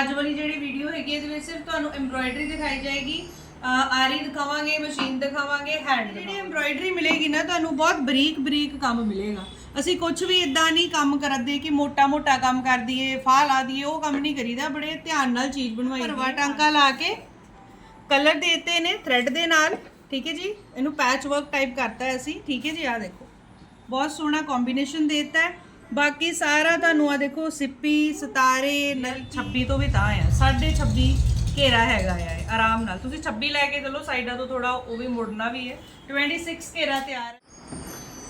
ਅੱਜ ਵਾਲੀ ਜਿਹੜੀ ਵੀਡੀਓ ਹੈਗੀ ਇਹਦੇ ਵਿੱਚ ਸਿਰਫ ਤੁਹਾਨੂੰ ਐਮਬ੍ਰੋਇਡਰੀ ਦਿਖਾਈ ਜਾਏਗੀ। ਆਰੀ ਦਿਖਾਵਾਂਗੇ ਮਸ਼ੀਨ ਦਿਖਾਵਾਂਗੇ ਹੈਂਡ ਜਿਹੜੀ ਐਮਬ੍ਰੋਇਡਰੀ ਮਿਲੇਗੀ ਨਾ ਤੁਹਾਨੂੰ ਬਹੁਤ ਬਰੀਕ ਬਰੀਕ ਕੰਮ ਮਿਲੇਗਾ। ਅਸੀਂ ਕੁਝ ਵੀ ਇਦਾਂ ਨਹੀਂ ਕੰਮ ਕਰਦੇ ਕਿ ਮੋਟਾ ਮੋਟਾ ਕੰਮ ਕਰ ਦਈਏ ਫਾਹ ਲਾ ਦਈਏ ਉਹ ਕੰਮ ਨਹੀਂ ਕਰੀਦਾ। ਬੜੇ ਧਿਆਨ ਨਾਲ ਚੀਜ਼ ਬਣਵਾਈ ਭਰਵਾ ਟਾਂਕਾ ਲਾ ਕੇ ਕਲਰ ਦੇਤੇ ਨੇ ਥ੍ਰੈਡ ਦੇ ਨਾਲ ਠੀਕ ਹੈ ਜੀ? ਇਹਨੂੰ ਪੈਚ ਵਰਕ ਟਾਈਪ ਕਰਤਾ ਹੈ ਅਸੀਂ ਠੀਕ ਹੈ ਜੀ? ਆ ਦੇਖੋ। ਬਹੁਤ ਸੋਹਣਾ ਕੰਬੀਨੇਸ਼ਨ ਦੇਤਾ ਹੈ। ਬਾਕੀ ਸਾਰਾ ਤੁਹਾਨੂੰ ਆ ਦੇਖੋ, ਸਿੱਪੀ, ਸਿਤਾਰੇ ਨਲ 26 ਤੋਂ ਵੀ ਤਾਂ ਆ। 26.5 ਘੇਰਾ ਹੈਗਾ ਆ ਆਰਾਮ ਨਾਲ। ਤੁਸੀਂ 26 ਲੈ ਕੇ ਚਲੋ, ਸਾਈਡਾਂ ਤੋਂ ਥੋੜਾ ਉਹ ਵੀ ਮੁੜਨਾ ਵੀ ਹੈ। 26 ਘੇਰਾ ਤਿਆਰ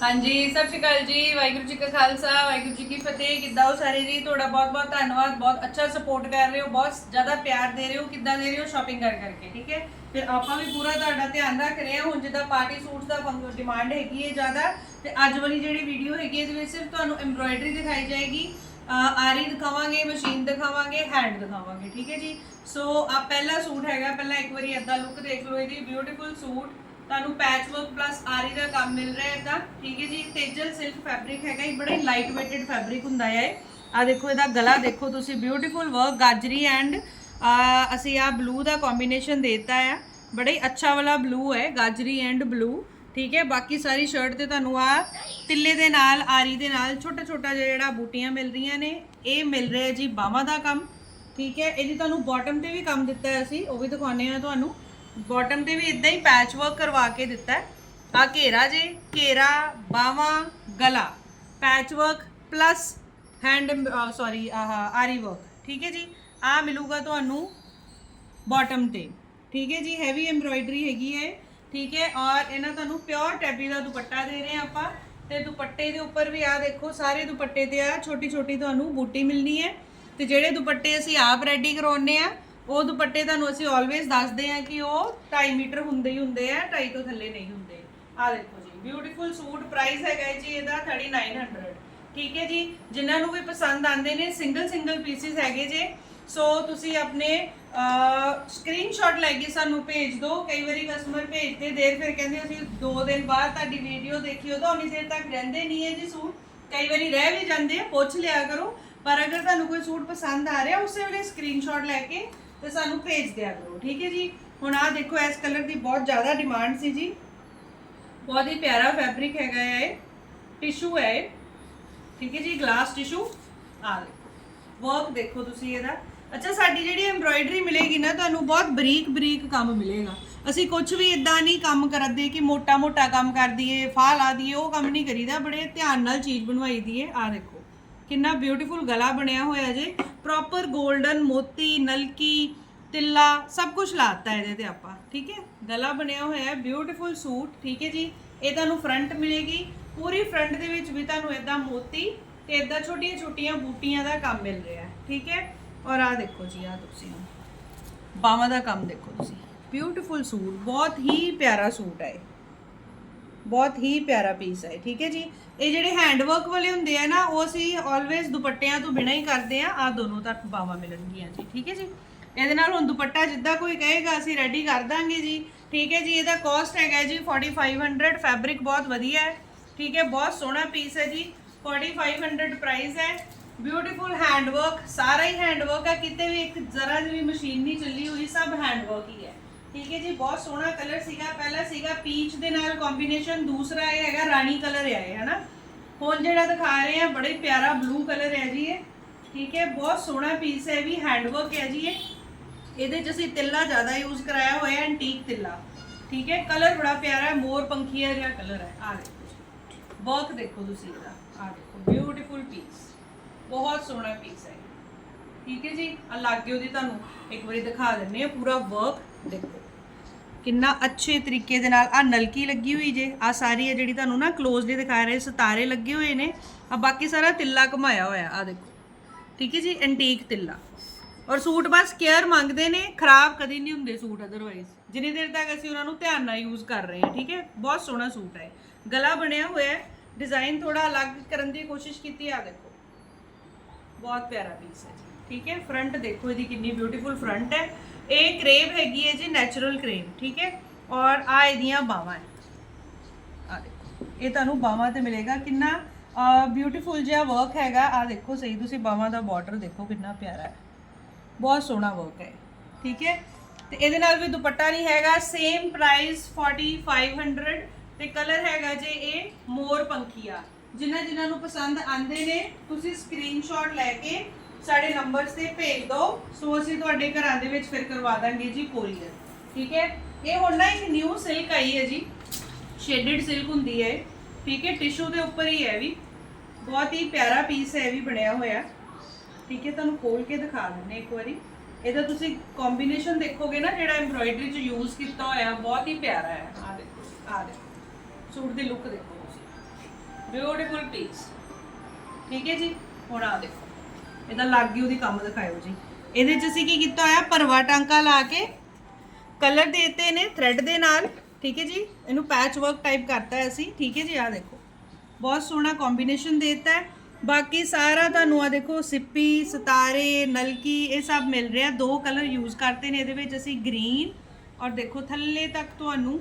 ਹਾਂਜੀ, ਸਤਿ ਸ਼੍ਰੀ ਅਕਾਲ ਜੀ, ਵਾਹਿਗੁਰੂ ਜੀ ਕਾ ਖਾਲਸਾ, ਵਾਹਿਗੁਰੂ ਜੀ ਕੀ ਫਤਿਹ, ਕਿੱਦਾਂ ਹੋ ਸਾਰੇ ਜੀ? ਤੁਹਾਡਾ ਬਹੁਤ ਬਹੁਤ ਧੰਨਵਾਦ, ਬਹੁਤ ਅੱਛਾ ਸਪੋਰਟ ਕਰ ਰਹੇ ਹੋ, ਬਹੁਤ ਜ਼ਿਆਦਾ ਪਿਆਰ ਦੇ ਰਹੇ ਹੋ, ਕਿੱਦਾਂ ਦੇ ਰਹੇ ਹੋ ਸ਼ਾਪਿੰਗ ਕਰ ਕਰਕੇ, ਠੀਕ ਹੈ? ਫਿਰ ਆਪਾਂ ਵੀ ਪੂਰਾ ਤੁਹਾਡਾ ਧਿਆਨ ਰੱਖ ਰਹੇ ਹਾਂ, ਹੁਣ ਜਿੱਦਾਂ ਪਾਰਟੀ ਸੂਟਸ ਦਾ ਡਿਮਾਂਡ ਹੈਗੀ ਹੈ ਜ਼ਿਆਦਾ, ਤੇ ਅੱਜ ਵਾਲੀ ਜਿਹੜੀ ਵੀਡੀਓ ਹੈਗੀ ਇਹਦੇ ਵਿੱਚ ਸਿਰਫ ਤੁਹਾਨੂੰ ਐਮਬ੍ਰੋਇਡਰੀ ਦਿਖਾਈ ਜਾਏਗੀ ਆਰੀ ਦਿਖਾਵਾਂਗੇ ਮਸ਼ੀਨ ਦਿਖਾਵਾਂਗੇ ਹੈਂਡ ਦਿਖਾਵਾਂਗੇ, ਠੀਕ ਹੈ ਜੀ? ਸੋ ਆ ਪਹਿਲਾ ਸੂਟ ਹੈਗਾ, ਪਹਿਲਾਂ ਇੱਕ ਵਾਰੀ ਏਦਾਂ ਲੁੱਕ ਦੇਖ ਲਓ, ਇਹਦੀ ਬਿਊਟੀਫੁਲ ਸੂਟ ਤੁਹਾਨੂੰ ਪੈਚ ਵਰਕ ਪਲੱਸ ਆਰੀ ਦਾ ਕੰਮ ਮਿਲ ਰਿਹਾ ਹੈ ਤਾਂ ਠੀਕ ਹੈ ਜੀ, ਤੇਜਲ ਸਿਲਕ ਫੈਬਰਿਕ ਹੈਗਾ ਇਹ ਬੜਾ ਹੀ ਲਾਈਟ ਵੇਟਡ ਫੈਬਰਿਕ ਹੁੰਦਾ ਹੈ ਆ ਦੇਖੋ ਇਹਦਾ ਗਲਾ, ਦੇਖੋ ਤੁਸੀਂ ਬਿਊਟੀਫੁਲ ਵਰਕ ਗਾਜਰੀ ਐਂਡ ਅਸੀਂ ਆ ਬਲੂ ਦਾ ਕੰਬੀਨੇਸ਼ਨ ਦਿੱਤਾ ਹੈ ਬੜਾ ਹੀ ਅੱਛਾ ਵਾਲਾ ਬਲੂ ਹੈ, ਗਾਜਰੀ ਐਂਡ ਬਲੂ ਠੀਕ ਹੈ, ਬਾਕੀ ਸਾਰੀ ਸ਼ਰਟ ਤੇ ਤੁਹਾਨੂੰ ਆ ਤਿੱਲੇ ਦੇ ਨਾਲ, ਆਰੀ ਦੇ ਨਾਲ ਛੋਟਾ ਛੋਟਾ ਜਿਹਾ ਜਿਹੜਾ ਬੂਟੀਆਂ ਮਿਲ ਰਹੀਆਂ ਨੇ, ਇਹ ਮਿਲ ਰਿਹਾ ਜੀ ਬਾਹਾਂ ਦਾ ਕੰਮ। ਠੀਕ ਹੈ, ਇਹਦੀ ਤੁਹਾਨੂੰ ਬਾਟਮ ਤੇ ਵੀ ਕੰਮ ਦਿੱਤਾ ਹੈ ਅਸੀਂ, ਉਹ ਵੀ ਦਿਖਾਉਂਦੇ ਆ ਤੁਹਾਨੂੰ। ਬਾਟਮ ਤੇ ਵੀ ਇਦਾਂ ਹੀ ਪੈਚ ਵਰਕ ਕਰਵਾ ਕੇ ਦਿੱਤਾ ਹੈ। ਆ ਘੇਰਾ ਜੇ, ਘੇਰਾ, ਬਾਹਾਂ, ਗਲਾ। Patch work plus hand sorry ਆਹ ਆਰੀ ਵਰਕ ਠੀਕ ਹੈ ਜੀ? ਆ ਮਿਲੂਗਾ ਤੁਹਾਨੂੰ ਬਾਟਮ ਤੇ। ਠੀਕ ਹੈ ਜੀ? ਹੈਵੀ ਐਮਬ੍ਰੋਇਡਰੀ ਹੈਗੀ ਹੈ। ਠੀਕ ਹੈ? ਔਰ ਇਹਨਾਂ ਤੁਹਾਨੂੰ ਪਿਓਰ ਟੈਬੀ ਦਾ ਦੁਪੱਟਾ ਦੇ ਰਹੇ ਹਾਂ ਆਪਾਂ। ਤੇ ਦੁਪੱਟੇ ਦੇ ਉੱਪਰ ਵੀ ਆ ਦੇਖੋ, ਸਾਰੇ ਦੁਪੱਟੇ ਤੇ ਆ ਛੋਟੀ ਛੋਟੀ ਤੁਹਾਨੂੰ ਬੂਟੀ ਮਿਲਣੀ ਹੈ। ਤੇ ਜਿਹੜੇ ਦੁਪੱਟੇ ਅਸੀਂ ਆਪ ਰੈਡੀ ਕਰਵਾਉਨੇ ਆ ਉਹ ਦੁਪੱਟੇ ਤੁਹਾਨੂੰ ਅਸੀਂ ਆਲਵੇਜ਼ ਦੱਸਦੇ ਆ ਕਿ ਉਹ 2.5 ਮੀਟਰ ਹੁੰਦੇ ਹੀ ਹੁੰਦੇ ਆ 2.5 ਤੋਂ ਥੱਲੇ ਨਹੀਂ ਹੁੰਦੇ। ਆ ਦੇਖੋ ਜੀ ਬਿਊਟੀਫੁਲ ਸੂਟ ਪ੍ਰਾਈਸ ਹੈਗਾ ਜੀ ਇਹਦਾ 3900 ਠੀਕ ਹੈ ਜੀ, ਜਿਨ੍ਹਾਂ ਨੂੰ ਵੀ ਪਸੰਦ ਆਉਂਦੇ ਨੇ ਸਿੰਗਲ ਸਿੰਗਲ ਪੀਸਿਸ ਹੈਗੇ ਜੇ, ਸੋ ਤੁਸੀਂ ਆਪਣੇ ਸਕਰੀਨਸ਼ਾਟ ਲੈ ਕੇ ਸਾਨੂੰ ਭੇਜ ਦਿਓ। ਕਈ ਵਾਰੀ ਕਸਟਮਰ ਭੇਜਦੇ, ਦੇਰ ਫਿਰ ਕਹਿੰਦੇ ਅਸੀਂ 2 ਦਿਨ ਬਾਅਦ ਤੁਹਾਡੀ ਵੀਡੀਓ ਦੇਖੀ ਉਦੋਂ ਉਨੀ ਦੇਰ ਤੱਕ ਰਹਿੰਦੇ ਨਹੀਂ ਹੈ ਜੀ ਸੂਟ ਕਈ ਵਾਰੀ ਰਹਿ ਵੀ ਜਾਂਦੇ ਆ, ਪੁੱਛ ਲਿਆ ਕਰੋ, ਪਰ ਅਗਰ ਤੁਹਾਨੂੰ ਕੋਈ ਸੂਟ ਪਸੰਦ ਆ ਰਿਹਾ, ਉਸੇ ਵੇਲੇ ਸਕਰੀਨਸ਼ਾਟ ਲੈ ਕੇ ਤੇ ਸਾਨੂੰ ਭੇਜ ਦਿਆ ਕਰੋ, ਠੀਕ ਹੈ ਜੀ? ਹੁਣ ਆਹ ਦੇਖੋ, ਇਸ ਕਲਰ ਦੀ ਬਹੁਤ ਜ਼ਿਆਦਾ ਡਿਮਾਂਡ ਸੀ ਜੀ। ਬਹੁਤ ਹੀ ਪਿਆਰਾ ਫੈਬਰਿਕ ਹੈਗਾ ਹੈ ਇਹ ਟਿਸ਼ੂ ਹੈ ਇਹ, ਠੀਕ ਹੈ ਜੀ? ਗਲਾਸ ਟਿਸ਼ੂ ਆ ਦੇਖੋ। ਵਰਕ ਦੇਖੋ ਤੁਸੀਂ ਇਹਦਾ। ਅੱਛਾ, ਸਾਡੀ ਜਿਹੜੀ ਐਮਬ੍ਰੋਇਡਰੀ ਮਿਲੇਗੀ ਨਾ, ਤੁਹਾਨੂੰ ਬਹੁਤ ਬਰੀਕ ਬਰੀਕ ਕੰਮ ਮਿਲੇਗਾ। ਅਸੀਂ ਕੁਝ ਵੀ ਇਦਾਂ ਨਹੀਂ ਕੰਮ ਕਰਦੇ ਕਿ ਮੋਟਾ ਮੋਟਾ ਕੰਮ ਕਰ ਦਈਏ, ਫਾਹ ਲਾ ਦਈਏ, ਉਹ ਕੰਮ ਨਹੀਂ ਕਰੀਦਾ, ਬੜੇ ਧਿਆਨ ਨਾਲ ਚੀਜ਼ ਬਣਵਾਈ ਦੀ ਹੈ ਆ ਦੇਖੋ। ਕਿੰਨਾ ਬਿਊਟੀਫੁਲ ਗਲਾ ਬਣਿਆ ਹੋਇਆ ਜੇ। ਪ੍ਰੋਪਰ 골ਡਨ ਮੋਤੀ, ਨਲਕੀ, ਤਿੱਲਾ, ਸਭ ਕੁਝ ਲਾਤਾ ਇਹਦੇ ਤੇ ਆਪਾਂ, ਠੀਕ ਹੈ? ਗਲਾ ਬਣਿਆ ਹੋਇਆ ਹੈ ਬਿਊਟੀਫੁਲ ਸੂਟ, ਠੀਕ ਹੈ ਜੀ? ਇਹ ਤੁਹਾਨੂੰ ਫਰੰਟ ਮਿਲੇਗੀ। ਪੂਰੀ ਫਰੰਟ ਦੇ ਵਿੱਚ ਵੀ ਤੁਹਾਨੂੰ ਇਦਾਂ ਮੋਤੀ ਤੇ ਇਦਾਂ ਛੋਟੀਆਂ ਛੋਟੀਆਂ ਬੂਟੀਆਂ ਦਾ ਕੰਮ ਮਿਲ ਰਿਹਾ ਹੈ ਠੀਕ ਹੈ? ਔਰ ਆ ਦੇਖੋ ਜੀ ਆ ਤੁਸੀਂ ਬਾਹਾਂ ਦਾ ਕੰਮ ਦੇਖੋ ਤੁਸੀਂ। ਬਿਊਟੀਫੁਲ ਸੂਟ, ਬਹੁਤ ਹੀ ਪਿਆਰਾ ਸੂਟ ਹੈ ਇਹ। ਬਹੁਤ ਹੀ ਪਿਆਰਾ ਪੀਸ ਹੈ, ਠੀਕ ਹੈ ਜੀ? ਇਹ ਜਿਹੜੇ ਹੈਂਡ ਵਰਕ ਵਾਲੇ ਹੁੰਦੇ ਆ ਨਾ, ਉਹ ਅਸੀਂ ਆਲਵੇਜ਼ ਦੁਪੱਟਿਆਂ ਤੋਂ ਬਿਨਾਂ ਹੀ ਕਰਦੇ ਆ ਆ ਦੋਨੋਂ ਤੱਕ ਬਾਹਾਂ ਮਿਲਣਗੀਆਂ ਜੀ, ਠੀਕ ਹੈ ਜੀ? ਇਹਦੇ ਨਾਲ ਹੁਣ ਦੁਪੱਟਾ ਜਿੱਦਾਂ ਕੋਈ ਕਹੇਗਾ, ਅਸੀਂ ਰੈਡੀ ਕਰ ਦਾਂਗੇ ਜੀ, ਠੀਕ ਹੈ ਜੀ? ਇਹਦਾ ਕਾਸਟ ਹੈਗਾ ਜੀ 4500 ਫੈਬਰਿਕ ਬਹੁਤ ਵਧੀਆ ਹੈ, ਠੀਕ ਹੈ? ਬਹੁਤ ਸੋਹਣਾ ਪੀਸ ਹੈ ਜੀ 4500 ਪ੍ਰਾਈਸ ਹੈ। ਬਿਊਟੀਫੁਲ ਹੈਂਡ ਵਰਕ ਸਾਰਾ ਹੀ ਹੈਂਡ ਵਰਕ ਹੈ, ਕਿਤੇ ਵੀ ਇੱਕ ਜ਼ਰਾ ਜਿਹੀ ਮਸ਼ੀਨ ਨਹੀਂ ਚੱਲੀ ਹੋਈ ਸਭ ਹੈਂਡ ਵਰਕ ਹੀ ਹੈ। ਠੀਕ ਹੈ ਜੀ, ਬਹੁਤ ਸੋਹਣਾ ਕਲਰ ਸੀਗਾ। ਪਹਿਲਾ ਸੀਗਾ ਪੀਚ ਦੇ ਨਾਲ ਕੰਬੀਨੇਸ਼ਨ ਦੂਸਰਾ ਇਹ ਹੈਗਾ ਰਾਣੀ ਕਲਰ ਹੈ ਇਹ, ਹਨਾ? ਹੁਣ ਜਿਹੜਾ ਦਿਖਾ ਰਹੇ ਆ ਬੜੇ ਪਿਆਰਾ ਬਲੂ ਕਲਰ ਹੈ ਜੀ ਇਹ। ਠੀਕ ਹੈ, ਬਹੁਤ ਸੋਹਣਾ ਪੀਸ ਹੈ ਵੀ ਹੈਂਡਵਰਕ ਹੈ ਜੀ ਇਹ। ਇਹਦੇ ਚ ਅਸੀਂ ਤਿੱਲਾ ਜ਼ਿਆਦਾ ਯੂਜ਼ ਕਰਾਇਆ ਹੋਇਆ ਹੈ ਐਂਟੀਕ ਤਿੱਲਾ। ਠੀਕ ਹੈ ਕਲਰ ਬੜਾ ਪਿਆਰਾ ਹੈ ਮੋਰ ਪੰਖੀਆ ਜਿਹਾ ਕਲਰ ਹੈ। ਆ ਦੇਖੋ ਵਰਕ ਦੇਖੋ ਤੁਸੀਂ ਇਹਦਾ। ਆ ਦੇਖੋ ਬਿਊਟੀਫੁਲ ਪੀਸ ਬਹੁਤ ਸੋਹਣਾ ਪੀਸ ਹੈ ਠੀਕ ਹੈ ਜੀ ਆ ਲਾਗੇ ਉਹਦੀ ਤੁਹਾਨੂੰ ਇੱਕ ਵਾਰੀ ਦਿਖਾ ਦਿੰਨੇ ਆ ਪੂਰਾ ਵਰਕ ਦੇਖੋ, ਕਿੰਨਾ ਅੱਛੇ ਤਰੀਕੇ ਦੇ ਨਾਲ ਆ ਨਲਕੀ ਲੱਗੀ ਹੋਈ ਜੇ ਆ ਸਾਰੀ ਹੈ ਜਿਹੜੀ ਤੁਹਾਨੂੰ ਨਾ ਕਲੋਜ਼ਲੀ ਦਿਖਾ ਰਹੇ, ਸਿਤਾਰੇ ਲੱਗੇ ਹੋਏ ਨੇ ਆ ਬਾਕੀ ਸਾਰਾ ਤਿੱਲਾ ਘਮਾਇਆ ਹੋਇਆ ਆ ਦੇਖੋ। ਠੀਕ ਹੈ ਜੀ? ਐਂਟੀਕ ਤਿੱਲਾ। ਔਰ ਸੂਟ ਬਸ ਕੇਅਰ ਮੰਗਦੇ ਨੇ, ਖਰਾਬ ਕਦੀ ਨਹੀਂ ਹੁੰਦੇ ਸੂਟ ਅਦਰਵਾਈਜ਼ ਜਿੰਨੀ ਦੇਰ ਤੱਕ ਅਸੀਂ ਉਹਨਾਂ ਨੂੰ ਧਿਆਨ ਨਾਲ ਯੂਜ਼ ਕਰ ਰਹੇ ਹਾਂ, ਠੀਕ ਹੈ? ਬਹੁਤ ਸੋਹਣਾ ਸੂਟ ਹੈ ਗਲਾ ਬਣਿਆ ਹੋਇਆ ਹੈ ਡਿਜ਼ਾਈਨ ਥੋੜਾ ਅਲੱਗ ਕਰਨ ਦੀ ਕੋਸ਼ਿਸ਼ ਕੀਤੀ ਆ ਦੇਖੋ। ਬਹੁਤ ਪਿਆਰਾ ਪੀਸ ਹੈ ਜੀ। ਠੀਕ ਹੈ? ਫਰੰਟ ਦੇਖੋ, ਇਹਦੀ ਕਿੰਨੀ ਬਿਊਟੀਫੁਲ ਫਰੰਟ ਹੈ। ਇਹ ਕਰੇਵ ਹੈਗੀ ਹੈ ਜੀ ਨੈਚੁਰਲ ਕਰੇਵ ਠੀਕ ਹੈ? ਔਰ ਆ ਇਹਦੀਆਂ ਬਾਹਾਂ ਹੈ। ਆ ਦੇਖੋ, ਇਹ ਤੁਹਾਨੂੰ ਬਾਹਾਂ ਤੇ ਮਿਲੇਗਾ। ਕਿੰਨਾ ਬਿਊਟੀਫੁਲ ਜਿਹਾ ਵਰਕ ਹੈਗਾ। ਆ ਦੇਖੋ, ਸਹੀ, ਤੁਸੀਂ ਬਾਹਾਂ ਦਾ ਬਾਰਡਰ ਦੇਖੋ, ਕਿੰਨਾ ਪਿਆਰਾ ਹੈ। ਬਹੁਤ ਸੋਹਣਾ ਵਰਕ ਹੈ। ਠੀਕ ਹੈ? ਤੇ ਇਹਦੇ ਨਾਲ ਵੀ ਦੁਪੱਟਾ ਨਹੀਂ ਹੈਗਾ। ਸੇਮ ਪ੍ਰਾਈਸ 4500 ਤੇ ਕਲਰ ਹੈਗਾ ਜੇ ਇਹ ਮੋਰ ਪੰਖੀਆ। ਜਿਨ੍ਹਾਂ ਜਿਨ੍ਹਾਂ ਨੂੰ ਪਸੰਦ ਆਂਦੇ ਨੇ, ਤੁਸੀਂ ਸਕਰੀਨਸ਼ਾਟ ਲੈ ਕੇ ਸਾਡੇ ਨੰਬਰਸ ਤੇ ਭੇਜ ਦਿਓ। ਸੋ ਅਸੀਂ ਤੁਹਾਡੇ ਘਰਾਂ ਦੇ ਵਿੱਚ ਫਿਰ ਕਰਵਾ ਦਾਂਗੇ ਜੀ ਕੋਰੀਅਰ ਠੀਕ ਹੈ? ਇਹ ਹੁਣ ਨਾ ਇੱਕ ਨਿਊ ਸਿਲਕ ਆਈ ਹੈ ਜੀ। ਸ਼ੇਡਡ ਸਿਲਕ ਹੁੰਦੀ ਹੈ ਠੀਕ ਹੈ? ਟਿਸ਼ੂ ਦੇ ਉੱਪਰ ਹੀ ਹੈ ਵੀ। ਬਹੁਤ ਹੀ ਪਿਆਰਾ ਪੀਸ ਹੈ ਇਹ ਵੀ ਬਣਿਆ ਹੋਇਆ। ਠੀਕ ਹੈ? ਤੁਹਾਨੂੰ ਖੋਲ ਕੇ ਦਿਖਾ ਦਿੰਨੇ ਇੱਕ ਵਾਰੀ। ਇਹਦਾ ਤੁਸੀਂ ਕੰਬੀਨੇਸ਼ਨ ਦੇਖੋਗੇ ਨਾ, ਜਿਹੜਾ ਐਮਬ੍ਰੋਇਡਰੀ ਚ ਯੂਜ਼ ਕੀਤਾ ਹੋਇਆ, ਬਹੁਤ ਹੀ ਪਿਆਰਾ ਹੈ। ਆ ਦੇਖੋ ਆ ਦੇਖੋ। ਸੂਟ ਦੀ ਲੁੱਕ ਦੇਖੋ। ਬਿਊਟੀਫੁਲ ਪੀਸ ਠੀਕ ਹੈ ਜੀ? ਹੁਣ ਆ ਦੇਖੋ। ਇਹਦਾ ਲੱਗ ਉਹਦੀ ਕੰਮ ਦਿਖਾਇਓ ਜੀ। ਇਹਦੇ ਚ ਅਸੀਂ ਕੀ ਕੀਤਾ ਹੋਇਆ? ਭਰਵਾ ਟਾਂਕਾ ਲਾ ਕੇ ਕਲਰ ਦੇਤੇ ਨੇ ਥ੍ਰੈਡ ਦੇ ਨਾਲ। ਠੀਕ ਹੈ ਜੀ? ਇਹਨੂੰ ਪੈਚ ਵਰਕ ਟਾਈਪ ਕਰਤਾ ਹੈ ਅਸੀਂ। ਠੀਕ ਹੈ ਜੀ? ਆ ਦੇਖੋ। ਬਹੁਤ ਸੋਹਣਾ ਕੰਬੀਨੇਸ਼ਨ ਦੇਤਾ ਹੈ। ਬਾਕੀ ਸਾਰਾ ਤੁਹਾਨੂੰ ਆ ਦੇਖੋ, ਸਿੱਪੀ, ਸਿਤਾਰੇ, ਨਲਕੀ, ਇਹ ਸਭ ਮਿਲ ਰਿਹਾ। ਦੋ ਕਲਰ ਯੂਜ਼ ਕਰਤੇ ਨੇ ਇਹਦੇ ਵਿੱਚ ਅਸੀਂ ਗ੍ਰੀਨ ਔਰ ਦੇਖੋ ਥੱਲੇ ਤੱਕ ਤੁਹਾਨੂੰ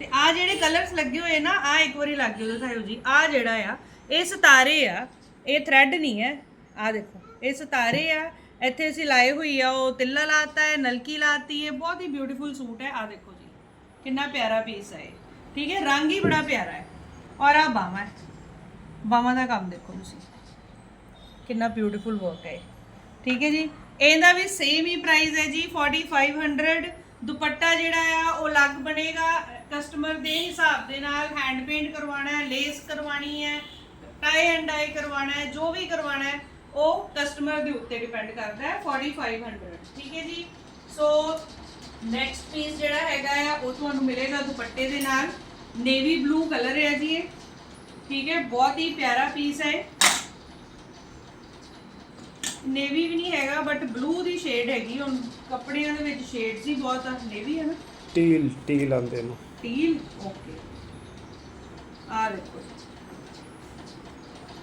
ਤੇ ਆ ਜਿਹੜੇ ਕਲਰਸ ਲੱਗੇ ਹੋਏ ਨਾ, ਆ ਇੱਕ ਵਾਰੀ ਲੱਗ ਗਿਓ ਦਿਖਾਇਓ ਜੀ। ਆ ਜਿਹੜਾ ਆ, ਇਹ ਸਿਤਾਰੇ ਆ, ਇਹ ਥ੍ਰੈਡ ਨਹੀਂ ਹੈ। ਆ ਦੇਖੋ, ਇਹ ਸਿਤਾਰੇ ਆ, ਇੱਥੇ ਅਸੀਂ ਲਾਏ ਹੋਈ ਆ, ਉਹ ਤਿੱਲਾ ਲਾਤਾ ਹੈ, ਨਲਕੀ ਲਾਤੀ ਹੈ, ਬਹੁਤ ਹੀ ਬਿਊਟੀਫੁਲ ਸੂਟ ਹੈ। ਆ ਦੇਖੋ ਜੀ, ਕਿੰਨਾ ਪਿਆਰਾ ਪੀਸ ਹੈ ਇਹ। ਠੀਕ ਹੈ, ਰੰਗ ਹੀ ਬੜਾ ਪਿਆਰਾ ਹੈ। ਔਰ ਆ ਬਾਵਾ ਹੈ। ਬਾਵਾ ਦਾ ਕੰਮ ਦੇਖੋ ਤੁਸੀਂ। ਕਿੰਨਾ ਬਿਊਟੀਫੁਲ ਵਰਕ ਹੈ ਇਹ। ਠੀਕ ਹੈ ਜੀ, ਇਹਦਾ ਵੀ ਸੇਮ ਹੀ ਪ੍ਰਾਈਸ ਹੈ ਜੀ 4500 ਦੁਪੱਟਾ ਜਿਹੜਾ ਆ, ਉਹ ਅਲੱਗ ਬਣੇਗਾ ਕਸਟਮਰ ਦੇ ਹਿਸਾਬ ਦੇ ਨਾਲ ਹੈਂਡ ਪੇਂਟ ਕਰਵਾਉਣਾ ਹੈ ਲੇਸ ਕਰਵਾਣੀ ਹੈ ਟਾਈ ਐਂਡ ਡਾਈ ਕਰਵਾਉਣਾ ਹੈ, ਜੋ ਵੀ ਕਰਵਾਉਣਾ ਹੈ, ਉਹ ਕਸਟਮਰ ਦੇ ਉੱਤੇ ਡਿਪੈਂਡ ਕਰਦਾ ਹੈ 4500 ਠੀਕ ਹੈ ਜੀ? ਸੋ ਨੈਕਸਟ ਪੀਸ ਜਿਹੜਾ ਹੈਗਾ ਆ, ਉਹ ਤੁਹਾਨੂੰ ਮਿਲੇਗਾ ਦੁਪੱਟੇ ਦੇ ਨਾਲ। ਨੇਵੀ ਬਲੂ ਕਲਰ ਹੈ ਜੀ ਇਹ। ਠੀਕ ਹੈ? ਬਹੁਤ ਹੀ ਪਿਆਰਾ ਪੀਸ ਹੈ ਨੇਵੀ ਵੀ ਨਹੀਂ ਹੈਗਾ ਬਟ ਬਲੂ ਦੀ ਸ਼ੇਡ ਹੈਗੀ ਹੁਣ ਕੱਪੜਿਆਂ ਦੇ ਵਿੱਚ ਸ਼ੇਡਸ ਹੀ ਬਹੁਤ ਆ। ਨੇਵੀ ਹੈ ਨਾ? ਟੀਲ ਟੀਲ ਆਂਦੇ ਨੂੰ। ਟੀਲ ਓਕੇ ਆ ਦੇਖੋ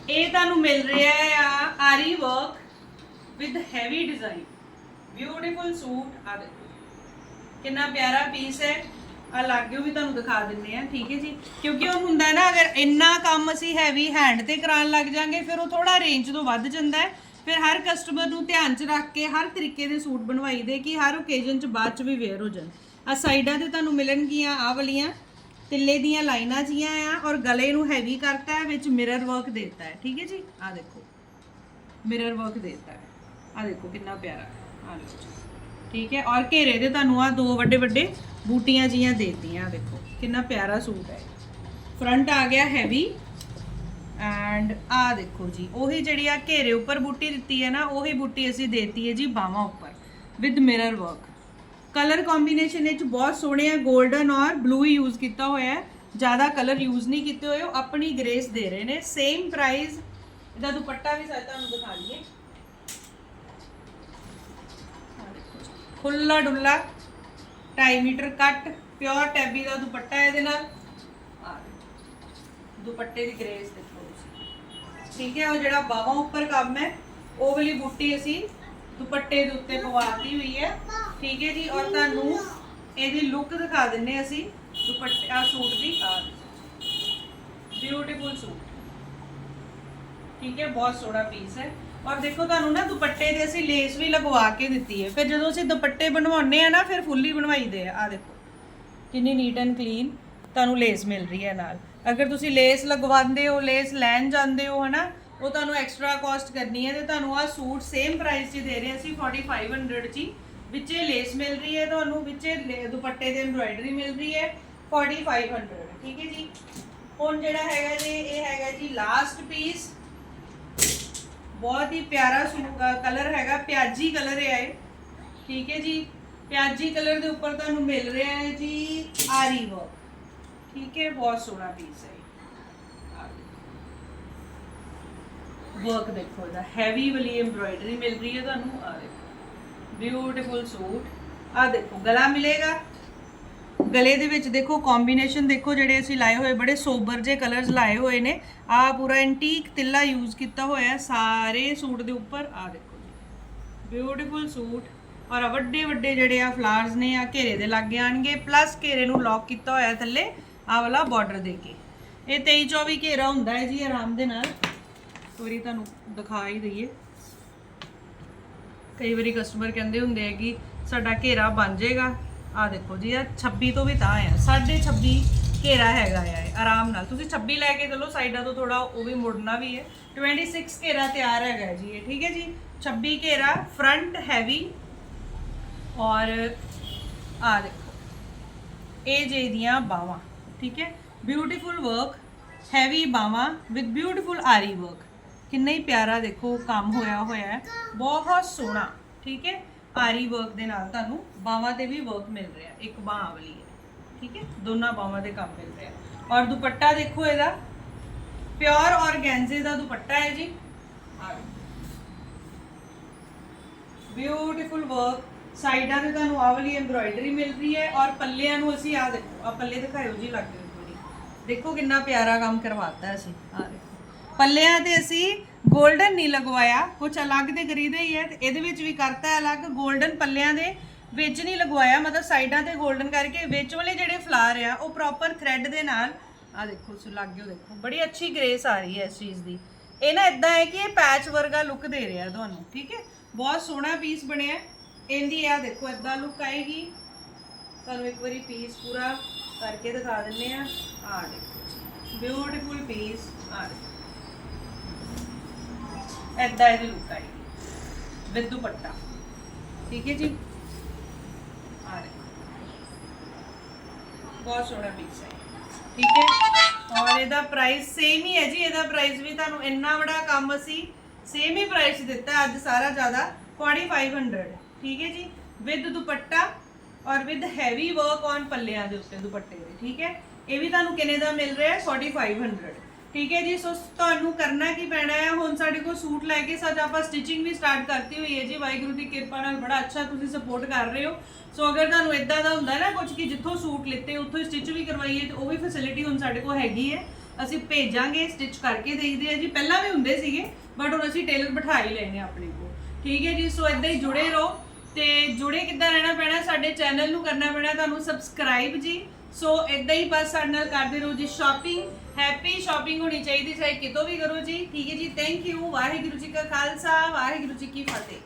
ਇਹ ਤੁਹਾਨੂੰ ਮਿਲ ਰਿਹਾ ਆ ਆਰੀ work with heavy design beautiful suit ਆ ਦੇਖੋ। ਕਿੰਨਾ ਪਿਆਰਾ ਪੀਸ ਹੈ। ਆ ਲਾਗਿਓ ਵੀ ਤੁਹਾਨੂੰ ਦਿਖਾ ਦਿੰਨੇ ਆ ਠੀਕ ਹੈ ਜੀ। ਕਿਉਂਕਿ ਉਹ ਹੁੰਦਾ ਨਾ, ਅਗਰ ਇੰਨਾ ਕੰਮ ਅਸੀਂ ਹੈਵੀ ਹੈਂਡ ਤੇ ਕਰਾਉਣ ਲੱਗ ਜਾਾਂਗੇ, ਫਿਰ ਉਹ ਥੋੜਾ ਰੇਂਜ ਤੋਂ ਵੱਧ ਜਾਂਦਾ ਹੈ। ਫਿਰ ਹਰ ਕਸਟਮਰ ਨੂੰ ਧਿਆਨ 'ਚ ਰੱਖ ਕੇ, ਹਰ ਤਰੀਕੇ ਦੇ ਸੂਟ ਬਣਵਾਈ ਦੇ ਕਿ ਹਰ ਓਕੇਜ਼ਨ 'ਚ ਬਾਅਦ 'ਚ ਵੀ ਵੇਅਰ ਹੋ ਜਾਣ। ਆ ਸਾਈਡਾਂ ਤੇ ਤੁਹਾਨੂੰ ਮਿਲਣਗੀਆਂ ਆ ਵਾਲੀਆਂ। ਤਿੱਲੇ ਦੀਆਂ ਲਾਈਨਾਂ ਜੀਆਂ ਆ ਔਰ ਗਲੇ ਨੂੰ ਹੈਵੀ ਕਰਤਾ ਹੈ, ਵਿੱਚ ਮਿਰਰ ਵਰਕ ਦਿੱਤਾ ਹੈ। ਠੀਕ ਹੈ ਜੀ? ਆ ਦੇਖੋ। ਮਿਰਰ ਵਰਕ ਦਿੱਤਾ ਹੈ। ਆ ਦੇਖੋ ਕਿੰਨਾ ਪਿਆਰਾ। ਆ ਲਓ ਠੀਕ ਹੈ? ਔਰ ਘੇਰੇ ਦੇ ਤੁਹਾਨੂੰ ਆ ਦੋ ਵੱਡੇ ਵੱਡੇ ਬੂਟੀਆਂ ਜੀਆਂ ਦੇਤੀਆਂ। ਆ ਦੇਖੋ, ਕਿੰਨਾ ਪਿਆਰਾ ਸੂਟ ਹੈ। ਫਰੰਟ ਆ ਗਿਆ ਹੈਵੀ ਐਂਡ ਆ ਦੇਖੋ ਜੀ, ਉਹੀ ਜਿਹੜੀ ਆ ਘੇਰੇ ਉੱਪਰ ਬੂਟੀ ਦਿੱਤੀ ਹੈ ਨਾ, ਉਹੀ ਬੂਟੀ ਅਸੀਂ ਦੇਤੀ ਹੈ ਜੀ ਬਾਹਾਂ ਉੱਪਰ with mirror work colour combination ਵਿੱਚ ਬਹੁਤ ਸੋਹਣੇ ਆ 골ਡਨ ਔਰ ਬਲੂ ਯੂਜ਼ ਕੀਤਾ ਹੋਇਆ ਹੈ। ਜ਼ਿਆਦਾ ਕਲਰ ਯੂਜ਼ ਨਹੀਂ ਕੀਤੇ ਹੋਏ, ਉਹ ਆਪਣੀ ਗ੍ਰੇਸ ਦੇ ਰਹੇ ਨੇ। ਸੇਮ ਪ੍ਰਾਈਸ ਇਹਦਾ ਦੁਪੱਟਾ ਵੀ ਸਾਡਾ ਤੁਹਾਨੂੰ ਦਿਖਾ ਲਈਏ ਖੁੱਲਾ ਡੁੱਲਾ 2.5 ਮੀਟਰ ਕੱਟ ਪਿਓਰ ਟੈਬੀ ਦਾ ਦੁਪੱਟਾ ਇਹਦੇ ਨਾਲ। ਦੁਪੱਟੇ ਦੀ ਗ੍ਰੇਸ ਦੇਖੋ ਠੀਕ ਹੈ, ਉਹ ਜਿਹੜਾ ਬਾਹਾਂ ਉੱਪਰ ਕੰਮ ਹੈ, ਉਹ ਵਾਲੀ ਬੂਟੀ ਅਸੀਂ ਦੁਪੱਟੇ ਦੇ ਉੱਤੇ ਪਵਾਤੀ ਹੋਈ ਹੈ। ਠੀਕ ਹੈ ਜੀ ਔਰ ਤੁਹਾਨੂੰ ਇਹਦੀ ਲੁੱਕ ਦਿਖਾ ਦਿੰਨੇ ਅਸੀਂ, ਦੁਪੱਟੇ ਆ ਸੂਟ ਦੀ। ਆ ਬਿਊਟੀਫੁਲ ਸੂਟ ਠੀਕ ਹੈ, ਬਹੁਤ ਸੋਹਣਾ ਪੀਸ ਹੈ। ਔਰ ਦੇਖੋ, ਤੁਹਾਨੂੰ ਨਾ ਦੁਪੱਟੇ ਤੇ ਅਸੀਂ ਲੇਸ ਵੀ ਲਗਵਾ ਕੇ ਦਿੱਤੀ ਹੈ। ਫਿਰ ਜਦੋਂ ਅਸੀਂ ਦੁਪੱਟੇ ਬਣਵਾਉਂਦੇ ਆ ਨਾ, ਫਿਰ ਫੁੱਲੀ ਬਣਵਾਈਦੇ ਆ। ਆ ਦੇਖੋ, ਕਿੰਨੀ ਨੀਟ ਐਂਡ ਕਲੀਨ ਤੁਹਾਨੂੰ ਲੇਸ ਮਿਲ ਰਹੀ ਹੈ ਨਾਲ। ਅਗਰ ਤੁਸੀਂ ਲੇਸ ਲਗਵਾਉਂਦੇ ਹੋ ਲੇਸ ਲੈਣ ਜਾਂਦੇ ਹੋ, ਹਨਾ, ਉਹ ਤੁਹਾਨੂੰ ਐਕਸਟਰਾ ਕਾਸਟ ਕਰਨੀ ਹੈ। ਤੇ ਤੁਹਾਨੂੰ ਆ ਸੂਟ ਸੇਮ ਪ੍ਰਾਈਸ 'ਚ ਦੇ ਰਹੇ ਅਸੀਂ 4500 'ਚ ਹੀ। ਵਿੱਚੇ ਲੇਸ ਮਿਲ ਰਹੀ ਹੈ ਤੁਹਾਨੂੰ, ਵਿੱਚੇ ਲੇ- ਦੁਪੱਟੇ ਦੇ ਐਮਬ੍ਰਾਇਡਰੀ ਮਿਲ ਰਹੀ ਹੈ 4500 ਠੀਕ ਹੈ ਜੀ? ਹੁਣ ਜਿਹੜਾ ਹੈਗਾ ਜੀ, ਇਹ ਹੈਗਾ ਜੀ ਲਾਸਟ ਪੀਸ ਬਹੁਤ ਹੀ ਪਿਆਰਾ ਕਲਰ ਹੈਗਾ, ਪਿਆਜੀ ਕਲਰ ਹੈ। ਇਹ ਠੀਕ ਹੈ ਜੀ? ਪਿਆਜੀ ਕਲਰ ਦੇ ਉੱਪਰ ਤੁਹਾਨੂੰ ਮਿਲ ਰਿਹਾ ਹੈ ਜੀ ਆਰੀ ਵਰਕ ਠੀਕ ਹੈ? ਬਹੁਤ ਸੋਹਣਾ ਪੀਸ ਹੈ ਵਰਕ ਦੇਖੋ। ਇਹਦਾ ਹੈਵੀ ਵਾਲੀ ਐਮਬ੍ਰੋਇਡਰੀ ਮਿਲ ਰਹੀ ਹੈ ਤੁਹਾਨੂੰ ਆ ਦੇਖੋ। ਬਿਊਟੀਫੁਲ ਸੂਟ ਆ ਦੇਖੋ, ਗਲਾ ਮਿਲੇਗਾ। ਗਲੇ ਦੇ ਵਿੱਚ ਦੇਖੋ ਕੰਬੀਨੇਸ਼ਨ ਦੇਖੋ, ਜਿਹੜੇ ਅਸੀਂ ਲਾਏ ਹੋਏ, ਬੜੇ ਸੋਬਰ ਜੇ ਕਲਰਸ ਲਾਏ ਹੋਏ ਨੇ। ਆ ਪੂਰਾ ਐਂਟੀਕ ਤਿੱਲਾ ਯੂਜ਼ ਕੀਤਾ ਹੋਇਆ ਸਾਰੇ ਸੂਟ ਦੇ ਉੱਪਰ। ਆ ਦੇਖੋ ਜੀ। ਬਿਊਟੀਫੁਲ ਸੂਟ ਔਰ ਵੱਡੇ ਵੱਡੇ ਜਿਹੜੇ ਆ ਫਲਾਵਰਸ ਨੇ ਆ ਘੇਰੇ ਦੇ ਲੱਗੇ ਆਣਗੇ। ਪਲੱਸ ਘੇਰੇ ਨੂੰ ਲੌਕ ਕੀਤਾ ਹੋਇਆ ਥੱਲੇ ਆ ਵਾਲਾ ਬਾਰਡਰ ਦੇ ਕੇ। ਇਹ 23 24 ਘੇਰਾ ਹੁੰਦਾ ਹੈ ਜੀ, ਆਰਾਮ ਦੇ ਨਾਲ। ਇੱਕ ਵਾਰੀ ਤੁਹਾਨੂੰ ਦਿਖਾ ਹੀ ਦਈਏ। ਕਈ ਵਾਰੀ ਕਸਟਮਰ ਕਹਿੰਦੇ ਹੁੰਦੇ ਆ ਕਿ ਸਾਡਾ ਘੇਰਾ ਬਣ ਜਾਏਗਾ। ਆ ਦੇਖੋ ਜੀ ਆ 26 ਤੋਂ ਵੀ ਤਾਂ ਆ 26 ਘੇਰਾ ਹੈਗਾ ਆ ਆਰਾਮ ਨਾਲ। ਤੁਸੀਂ 26 ਲੈ ਕੇ ਚਲੋ, ਸਾਈਡਾਂ ਤੋਂ ਥੋੜਾ ਉਹ ਵੀ ਮੁੜਨਾ ਵੀ ਹੈ। 26 ਘੇਰਾ ਤਿਆਰ ਹੈਗਾ ਜੀ ਇਹ, ਠੀਕ ਹੈ ਜੀ? 26 ਘੇਰਾ ਫਰੰਟ ਹੈਵੀ ਔਰ ਆ ਦੇਖੋ, ਇਹ ਜੇ ਦੀਆਂ ਬਾਵਾਂ ਠੀਕ ਹੈ? ਬਿਊਟੀਫੁਲ ਵਰਕ ਹੈਵੀ ਬਾਵਾਂ ਵਿਦ ਬਿਊਟੀਫੁਲ ਆਰੀ ਵਰਕ ਕਿੰਨਾ ਹੀ ਪਿਆਰਾ ਦੇਖੋ ਕੰਮ ਹੋਇਆ ਹੋਇਆ ਹੈ। ਬਹੁਤ ਸੋਹਣਾ, ਠੀਕ ਹੈ? ਆਰੀ ਵਰਕ ਦੇ ਨਾਲ ਤੁਹਾਨੂੰ ਬਾਵਾਂ ਤੇ ਵੀ ਵਰਕ ਮਿਲ ਰਿਹਾ, ਇੱਕ ਬਾਹ ਵਾਲੀ ਹੈ, ਠੀਕ ਹੈ? ਦੋਨਾਂ ਬਾਵਾਂ ਤੇ ਕੰਮ ਮਿਲ ਰਿਹਾ ਔਰ ਦੁਪੱਟਾ ਦੇਖੋ ਇਹਦਾ ਪਿਓਰ ਔਰਗੈਂਜ਼ੇ ਦਾ ਦੁਪੱਟਾ ਹੈ ਜੀ। ਬਿਊਟੀਫੁਲ ਵਰਕ ਸਾਈਡਾਂ ਤੇ ਤੁਹਾਨੂੰ ਆਹ ਵਾਲੀ ਐਮਬ੍ਰੋਇਡਰੀ ਮਿਲ ਰਹੀ ਹੈ ਔਰ ਪੱਲਿਆਂ ਨੂੰ ਅਸੀਂ ਆ ਦੇਖੋ ਆ ਪੱਲੇ ਦਿਖਾਇਓ ਜੀ ਲੱਗ ਗਏ ਦੇਖੋ ਕਿੰਨਾ ਪਿਆਰਾ ਕੰਮ ਕਰਵਾਤਾ ਅਸੀਂ ਆ ਦੇਖੋ। ਪੱਲਿਆਂ ਤੇ ਅਸੀਂ 골ਡਨ ਨਹੀਂ ਲਗਵਾਇਆ ਕੁਝ ਅਲੱਗ ਦੇ ਗਰੀਦੇ ਹੀ ਹੈ ਤੇ ਇਹਦੇ ਵਿੱਚ ਵੀ ਕਰਤਾ ਹੈ ਅਲੱਗ 골ਡਨ ਪੱਲਿਆਂ ਦੇ ਵਿੱਚ ਨਹੀਂ ਲਗਵਾਇਆ, ਮਤਲਬ ਸਾਈਡਾਂ ਤੇ 골ਡਨ ਕਰਕੇ ਵਿੱਚ ਵਾਲੇ ਜਿਹੜੇ ਫਲਾਰ ਆ, ਉਹ ਪ੍ਰੋਪਰ ਥਰੈਡ ਦੇ ਨਾਲ ਆ ਦੇਖੋ ਸੁਲਾਗਿਓ ਦੇਖੋ, ਬੜੀ ਅੱਛੀ ਗ੍ਰੇਸ ਆ ਰਹੀ ਹੈ ਇਸ ਚੀਜ਼ ਦੀ। ਇਹ ਨਾ ਇਦਾਂ ਹੈ ਕਿ ਇਹ ਪੈਚ ਵਰਗਾ ਲੁੱਕ ਦੇ ਰਿਹਾ ਤੁਹਾਨੂੰ, ਠੀਕ ਹੈ? ਬਹੁਤ ਸੋਹਣਾ ਪੀਸ ਬਣਿਆ ਇਹਦੀ ਆ ਦੇਖੋ ਇਦਾਂ ਲੁੱਕ ਆਏਗੀ। ਤੁਹਾਨੂੰ ਇੱਕ ਵਾਰੀ ਪੀਸ ਪੂਰਾ ਕਰਕੇ ਦਿਖਾ ਦਿੰਨੇ ਆ ਆ ਦੇਖੋ ਬਿਊਟੀਫੁਲ ਪੀਸ ਆ ਦੇਖੋ। ਇਦਾਂ ਇਹਦੀ ਲੁੱਕ ਆਏਗੀ ਵਿਦ ਦੁਪੱਟਾ ਠੀਕ ਹੈ ਜੀ? ਆ ਦੇਖੋ ਬਹੁਤ ਸੋਹਣਾ ਪੀਸ ਹੈ। ਠੀਕ ਹੈ? ਔਰ ਇਹਦਾ ਪ੍ਰਾਈਸ ਸੇਮ ਹੀ ਹੈ ਜੀ। ਇਹਦਾ ਪ੍ਰਾਈਸ ਵੀ ਤੁਹਾਨੂੰ ਇੰਨਾ ਬੜਾ ਕੰਮ ਅਸੀਂ ਸੇਮ ਹੀ ਪ੍ਰਾਈਸ ਦਿੱਤਾ ਅੱਜ ਸਾਰਾ ਜ਼ਿਆਦਾ 4500 ਠੀਕ ਹੈ ਜੀ? ਵਿਦ ਦੁਪੱਟਾ ਔਰ ਵਿਦ ਹੈਵੀ ਵਰਕ ਔਨ ਪੱਲਿਆਂ ਦੇ ਉੱਤੇ ਦੁਪੱਟੇ ਦੇ। ਠੀਕ ਹੈ? ਇਹ ਵੀ ਤੁਹਾਨੂੰ ਕਿੰਨੇ ਦਾ ਮਿਲ ਰਿਹਾ ਹੈ? 4500 ਠੀਕ ਹੈ ਜੀ, ਸੋ ਤੁਹਾਨੂੰ ਕਰਨਾ ਕੀ ਪੈਣਾ ਹੈ? ਹੁਣ ਸਾਡੇ ਕੋਲ ਸੂਟ ਲੈ ਕੇ ਸੱਚ ਆਪਾਂ ਸਟਿਚਿੰਗ ਵੀ ਸਟਾਰਟ ਕਰਤੀ ਹੋਈ ਹੈ ਜੀ। ਵਾਹਿਗੁਰੂ ਦੀ ਕਿਰਪਾ ਨਾਲ ਬੜਾ ਅੱਛਾ ਤੁਸੀਂ ਸਪੋਰਟ ਕਰ ਰਹੇ ਹੋ। ਸੋ ਅਗਰ ਤੁਹਾਨੂੰ ਇਦਾਂ ਦਾ ਹੁੰਦਾ ਨਾ ਕੁਝ ਕਿ ਜਿੱਥੋਂ ਸੂਟ ਲਿੱਤੇ, ਉੱਥੋਂ ਸਟਿਚ ਵੀ ਕਰਵਾਈਏ ਤੇ ਉਹ ਵੀ ਫੈਸਿਲਿਟੀ ਹੁਣ ਸਾਡੇ ਕੋਲ ਹੈਗੀ ਹੈ। ਅਸੀਂ ਭੇਜਾਂਗੇ ਸਟਿਚ ਕਰਕੇ ਦੇਖਦੇ ਆ ਜੀ। ਪਹਿਲਾਂ ਵੀ ਹੁੰਦੇ ਸੀਗੇ ਬਟ ਹੁਣ ਅਸੀਂ ਟੇਲਰ ਬਿਠਾ ਹੀ ਲੈਨੇ ਆਪਣੇ ਕੋਲ। ਠੀਕ ਹੈ ਜੀ, ਸੋ ਇਦਾਂ ਹੀ ਜੁੜੇ ਰਹੋ ਤੇ ਜੁੜੇ ਕਿੱਦਾਂ ਰਹਿਣਾ ਪੈਣਾ? ਸਾਡੇ ਚੈਨਲ ਨੂੰ ਕਰਨਾ ਪੈਣਾ ਤੁਹਾਨੂੰ ਸਬਸਕ੍ਰਾਈਬ ਜੀ। ਸੋ ਇਦਾਂ ਹੀ ਬਸ ਸਾਡੇ ਨਾਲ ਕਰਦੇ ਰਹੋ ਜੀ ਸ਼ਾਪਿੰਗ ਹੈਪੀ ਸ਼ਾਪਿੰਗ ਹੋਣੀ ਚਾਹੀਦੀ, ਚਾਹੇ ਕਿਤੋਂ ਵੀ ਕਰੋ ਜੀ। ਠੀਕ ਹੈ ਜੀ ਥੈਂਕ ਯੂ ਵਾਹਿਗੁਰੂ ਜੀ ਕਾ ਖਾਲਸਾ, ਵਾਹਿਗੁਰੂ ਜੀ ਕੀ ਫਤਿਹ।